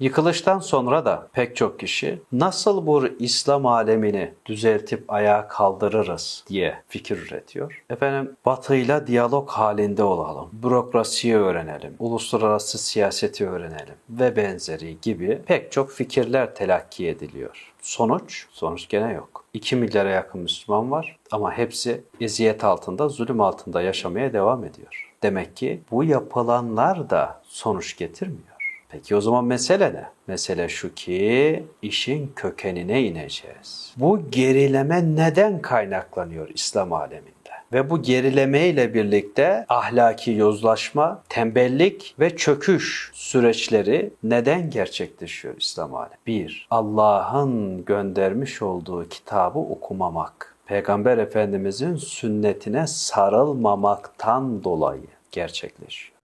Yıkılıştan sonra da pek çok kişi nasıl bu İslam alemini düzeltip ayağa kaldırırız diye fikir üretiyor. Efendim batıyla diyalog halinde olalım, bürokrasiyi öğrenelim, uluslararası siyaseti öğrenelim ve benzeri gibi pek çok fikirler telakki ediliyor. Sonuç? Sonuç gene yok. 2 milyara yakın Müslüman var ama hepsi eziyet altında, zulüm altında yaşamaya devam ediyor. Demek ki bu yapılanlar da sonuç getirmiyor. Peki o zaman mesele ne? Mesele şu ki işin kökenine ineceğiz. Bu gerileme neden kaynaklanıyor İslam aleminde? Ve bu gerileme ile birlikte ahlaki yozlaşma, tembellik ve çöküş süreçleri neden gerçekleşiyor İslam alemi? Bir, Allah'ın göndermiş olduğu kitabı okumamak. Peygamber Efendimizin sünnetine sarılmamaktan dolayı gerçekleşiyor.